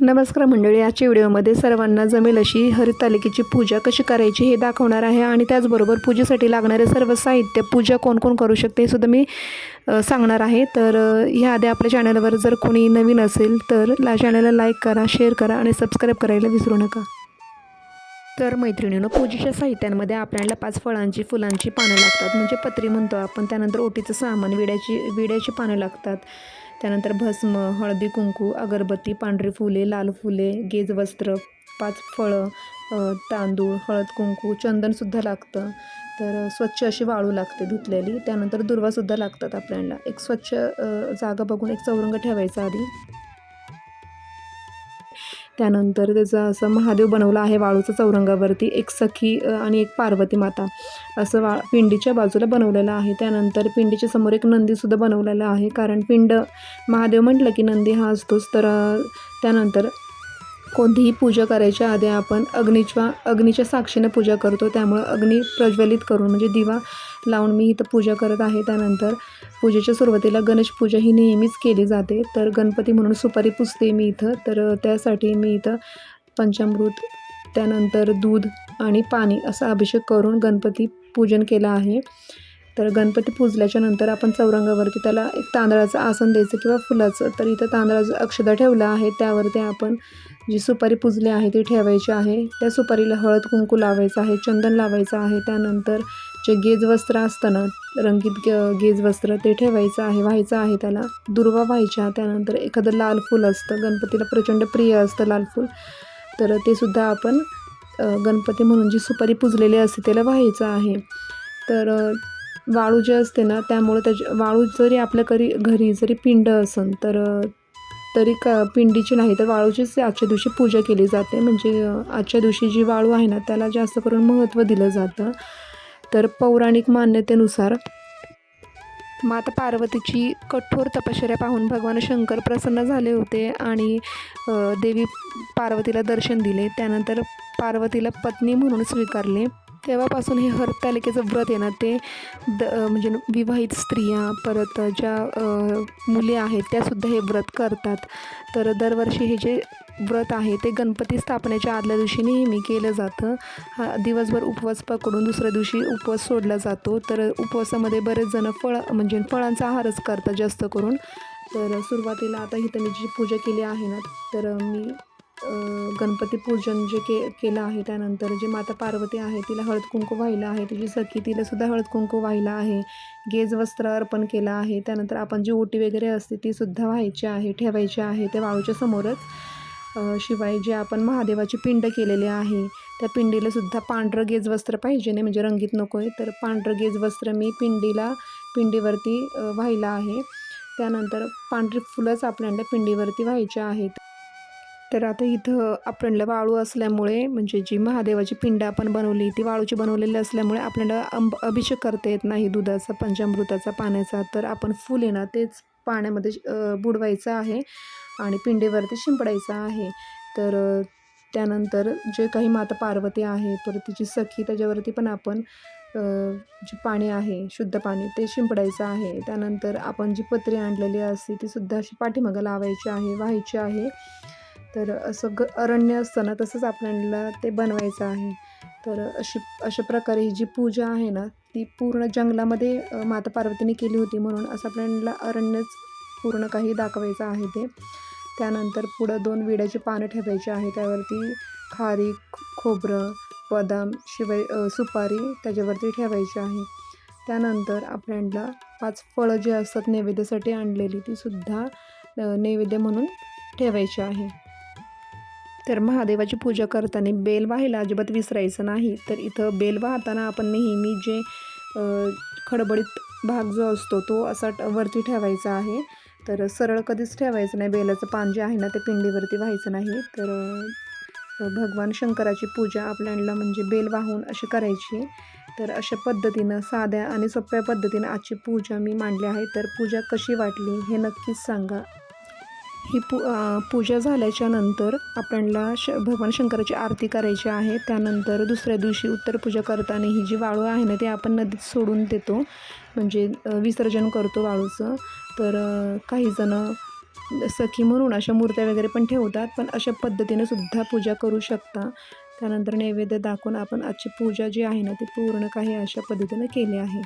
नमस्कार मंडळी आजच्या व्हिडिओमध्ये सर्वांना जमेल अशी हरितालिकेची पूजा कशी करायची हे दाखवणार आहे आणि त्याचबरोबर पूजेसाठी लागणारे सर्व साहित्य पूजा कोण कोण करू शकते हे सुद्धा मी सांगणार आहे. तर ह्या ह्याआधी आपल्या चॅनलवर जर कोणी नवीन असेल तर ला चॅनलला लाईक करा शेअर करा आणि सबस्क्राईब करायला विसरू नका. तर मैत्रिणीनं पूजेच्या साहित्यांमध्ये आपल्याला पाच फळांची फुलांची पानं लागतात. म्हणजे पत्री म्हणतो आपण त्यानंतर ओटीचं सामान विड्याची विड्याची पानं लागतात. त्यानंतर भस्म हळदी कुंकू अगरबत्ती पांढरी फुले लाल फुले गेज वस्त्र पाच फळं तांदूळ हळद कुंकू चंदनसुद्धा लागतं. तर स्वच्छ अशी वाळू लागते धुतलेली. त्यानंतर दुर्वासुद्धा लागतात आपल्याला. एक स्वच्छ जागा बघून एक चौरंग ठेवायचा आधी. त्यानंतर त्याचा असं महादेव बनवला आहे वाळूचा चौरंगावरती एक सखी आणि एक पार्वती माता. असं वा पिंडीच्या बाजूला बनवलेलं आहे. त्यानंतर पिंडीच्या समोर एक नंदीसुद्धा बनवलेला आहे. कारण पिंड महादेव म्हटलं की नंदी हा असतोच. तर त्यानंतर कोणतीही पूजा करायच्या आधी आपण अग्नीच्या अग्नीच्या साक्षीने पूजा करतो. त्यामुळं अग्नी प्रज्वलित करून म्हणजे दिवा लावून मी इथं पूजा करत आहे. त्यानंतर पूजेच्या सुरुवातीला गणेश पूजा ही नेहमीच केली जाते. तर गणपती म्हणून सुपारी पुसते मी इथं. तर त्यासाठी मी इथं पंचामृत त्यानंतर दूध आणि पाणी असा अभिषेक करून गणपती पूजन केलं आहे. तर गणपती पूजल्याच्या नंतर आपण चौरंगावरती त्याला एक तांदळाचं आसन द्यायचं किंवा फुलाचं. तर इथं तांदळाचं अक्षदा ठेवलं आहे. त्यावरती आपण जी सुपारी पुजली आहे ती ठेवायची आहे. त्या सुपारीला हळद कुंकू लावायचं आहे चंदन लावायचं आहे. त्यानंतर जे गेज वस्त्र असतं ना रंगीत गेजवस्त्र गेज वस्त्र ते ठेवायचं आहे व्हायचं आहे त्याला. दुर्वा व्हायच्या त्यानंतर एखादं लाल फूल असतं गणपतीला प्रचंड प्रिय असतं लाल फूल. तर ते सुद्धा आपण गणपती म्हणून जी सुपारी पुजलेली असते त्याला व्हायचं आहे. तर वाळू जे असते ना त्यामुळे त्याच्या वाळू जरी आपल्या घरी घरी जरी पिंड असेल तर तरी का पिंडीची नाही तर वाळूचीच आजच्या दिवशी पूजा केली जाते. म्हणजे आजच्या दिवशी जी वाळू आहे ना त्याला जास्त करून महत्त्व दिलं जातं. तर पौराणिक मान्यतेनुसार माता पार्वतीची कठोर तपश्चर्या पाहून भगवान शंकर प्रसन्न झाले होते आणि देवी पार्वतीला दर्शन दिले. त्यानंतर पार्वतीला पत्नी म्हणून स्वीकारले. तेव्हापासून हे हरतालिकेचं व्रत आहे ना ते द म्हणजे विवाहित स्त्रिया परत ज्या मुले मुली आहेत त्यासुद्धा हे व्रत करतात. तर दरवर्षी हे जे व्रत आहे ते गणपती स्थापनेच्या आदल्या दिवशी नेहमी केलं जातं. हा दिवसभर उपवास पकडून दुसऱ्या दिवशी उपवास सोडला जातो. तर उपवासामध्ये बरेच जण फळ म्हणजे फळांचा आहारच करतात जास्त करून. तर सुरुवातीला आता इथं मी जी पूजा केली आहे ना तर मी गणपती पूजन जे के केलं आहे त्यानंतर जे माता पार्वती आहे तिला हळद कुंकू वाहिलं आहे तिची सखी तिला सुद्धा हळद कुंकू वाहिलं आहे गेज वस्त्र अर्पण केलं आहे त्यानंतर आपण जी ओटी वगैरे असते ती सुद्धा व्हायची आहे ठेवायची आहे ते वाळूच्या समोरच. शिवाय जे आपण महादेवाची पिंड केलेले आहे त्या पिंडीला सुद्धा पांढरं गेज वस्त्र पाहिजे नाही म्हणजे रंगीत नको आहे तर पांढरं गेज वस्त्र मी पिंडीला पिंडीवरती व्हायला आहे. त्यानंतर पांढरी फुलंच आपल्याला पिंडीवरती व्हायची आहेत. तर आता इथं आपल्याला वाळू असल्यामुळे म्हणजे जी महादेवाची पिंड आपण बनवली ती वाळूची बनवलेली असल्यामुळे आपल्याला अंब अभिषेक करता येत नाही दुधाचा पंचामृताचा पाण्याचा. तर आपण फुल आहे ना तेच पाण्यामध्ये बुडवायचं आहे आणि पिंडीवरती शिंपडायचं आहे. तर त्यानंतर जे काही माता पार्वती आहे परत तिची सखी त्याच्यावरती पण आपण जे पाणी आहे शुद्ध पाणी ते शिंपडायचं आहे. त्यानंतर आपण जी पत्री आणलेली असते ती सुद्धा अशी पाठीमागं लावायची आहे व्हायची आहे. तर असं ग अरण्य असतं ना तसंच आपल्याला ते बनवायचं आहे. तर अशी अशा प्रकारे ही जी पूजा आहे ना ती पूर्ण जंगलामध्ये माता पार्वतीने केली होती म्हणून असं आपल्याला अरण्यच पूर्ण काही दाखवायचं आहे ते. त्यानंतर पुढं दोन विड्याची पानं ठेवायची आहे त्यावरती खारी खोबरं बदाम शिवाय सुपारी त्याच्यावरती ठेवायची आहे. त्यानंतर आपल्याला पाच फळं जी असतात नैवेद्यासाठी आणलेली ती सुद्धा नैवेद्य म्हणून ठेवायची आहे. तर महादेवाची पूजा करताना बेल व्हायला अजिबात विसरायचं नाही. तर इथं बेल वाहताना आपण नेहमी जे खडबडीत भाग जो असतो तो असा ट- वरती ठेवायचा आहे. तर सरळ कधीच ठेवायचं नाही. बेलाचं पान जे आहे ना ते पिंडीवरती व्हायचं नाही. तर भगवान शंकराची पूजा आपल्याला म्हणजे बेल वाहून अशी करायची. तर अशा पद्धतीनं साध्या आणि सोप्या पद्धतीनं आजची पूजा मी मांडली आहे. तर पूजा कशी वाटली हे नक्कीच सांगा. ही पू पूजा झाल्याच्यानंतर आपल्याला श भगवान शंकराची आरती करायची आहे. त्यानंतर दुसऱ्या दिवशी उत्तर पूजा करताना ही जी वाळू आहे ना ते आपण नदीत सोडून देतो. म्हणजे विसर्जन करतो वाळूचं. तर काहीजणं काही सखी म्हणून अशा मूर्त्या वगैरे पण ठेवतात पण अशा पद्धतीने सुद्धा पूजा करू शकता. त्यानंतर नैवेद्य दाखवून आपण आजची पूजा जी आहे ना ती पूर्ण काही अशा पद्धतीनं केली आहे.